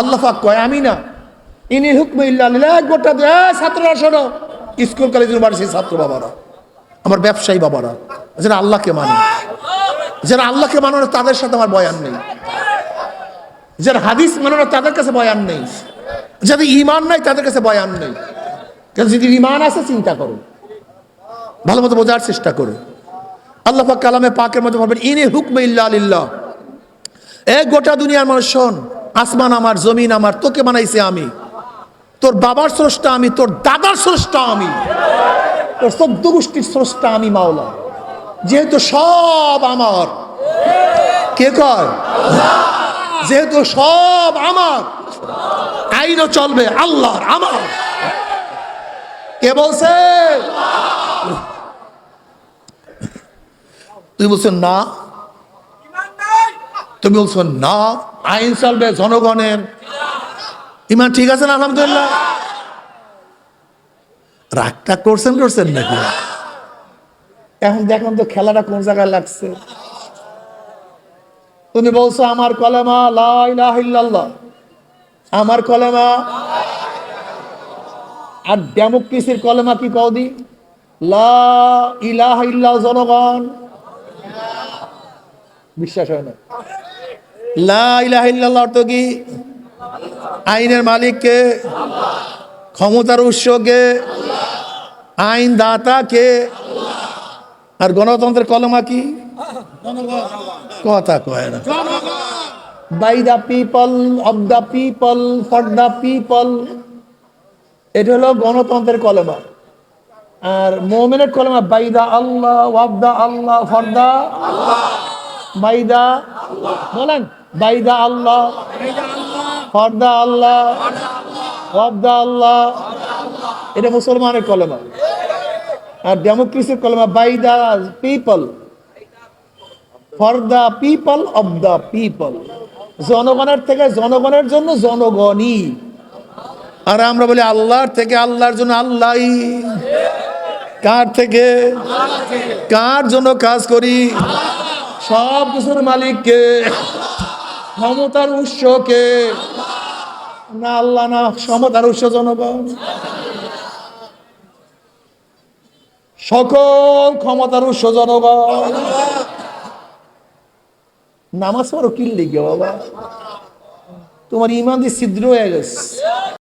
আল্লাহ পাক কয় আমি না। ইনি হুকম ইল্লাহ গোটা ছাত্ররা শোনো। স্কুল কলেজ ইউনিভার্সিটির ছাত্র বাবারা আমার ব্যবসায়ী বাবারা যারা আল্লাহকে মানে। যারা আল্লাহকে মানে না, তাদের সাথে আমার বয়ান নেই। যারা হাদিস মানে না, তাদের কাছে বয়ান নেই। যাদের ইমান নাই তাদের কাছে বয়ান নেই। যদি ইমান আছে চিন্তা করো। ভালো মতো বোঝার চেষ্টা করো। আল্লাহ কালামে পাকের মধ্যে বলবেন ইনি হুকমে ইল্লা আলিল্লাহ এ গোটা দুনিয়ার মানুষ শোন আসমান আমার, জমিন আমার, তোকে বানাইছে আমি। তোর বাবার স্রষ্টা আমি, তোর দাদার স্রষ্টা আমি। তোর চোদ্দ গোষ্ঠীর স্রষ্টা আমি, মাওলা। যেহেতু সব আমার। কে কর যেহেতু সব আমার। আইনও চলবে, আল্লাহর আমার। কে বলছে? তুই বলছো না। তুমি বলছো না। আইন চলবে জনগণের। ইমান ঠিক আছে না, আলহামদুলিল্লাহ? রাগটা করছেন করছেন নাকি? এখন দেখুন তো খেলাটা কোন জায়গায় লাগছে। তুমি বলছো আমার কলেমা, লা ইলাহা ইল্লাল্লাহ। আমার কলেমা? আর ডেমোক্রেসির কলেমা কি কদি লা ইলাহা ইল্লাহ জনগণ। বিশ্বাস হয় না। লা ইলাহা ইল্লাল্লাহ অর্থ কি? আইনের মালিককে, ক্ষমতার উৎসকে আইন দাতাকে আর গণতন্ত্রের কলমা কি? কথা কয় না। By the people of the people, for the people. এটা হলো গণতন্ত্রের কলমা। আর মোমেনের কলমা, বাই দা আল্লাহ of the Allah, for the by the, বলেন। By the Allah for the আল্লাহ ওয়াব দা আল্লাহ। এটা মুসলমানের কলমা। আর ডেমোক্রেসির কলমা by the people. For the people of the people. জনগণের থেকে জনগণের জন্য জনগণই। আর আমরা বলি আল্লাহর থেকে আল্লাহর জন্য আল্লাহই। কার থেকে? কার জন্য কাজ করি? সব কিছুর মালিককে। ক্ষমতার উৎসকে না, আল্লাহ না, ক্ষমতার উৎস জনগণ। সকল ক্ষমতার উৎস জনগণ। নামাজ পড়ো কিল্লি গে বাবা? তোমার ইমান দিয়ে ছিদ্র হয়ে গেছে।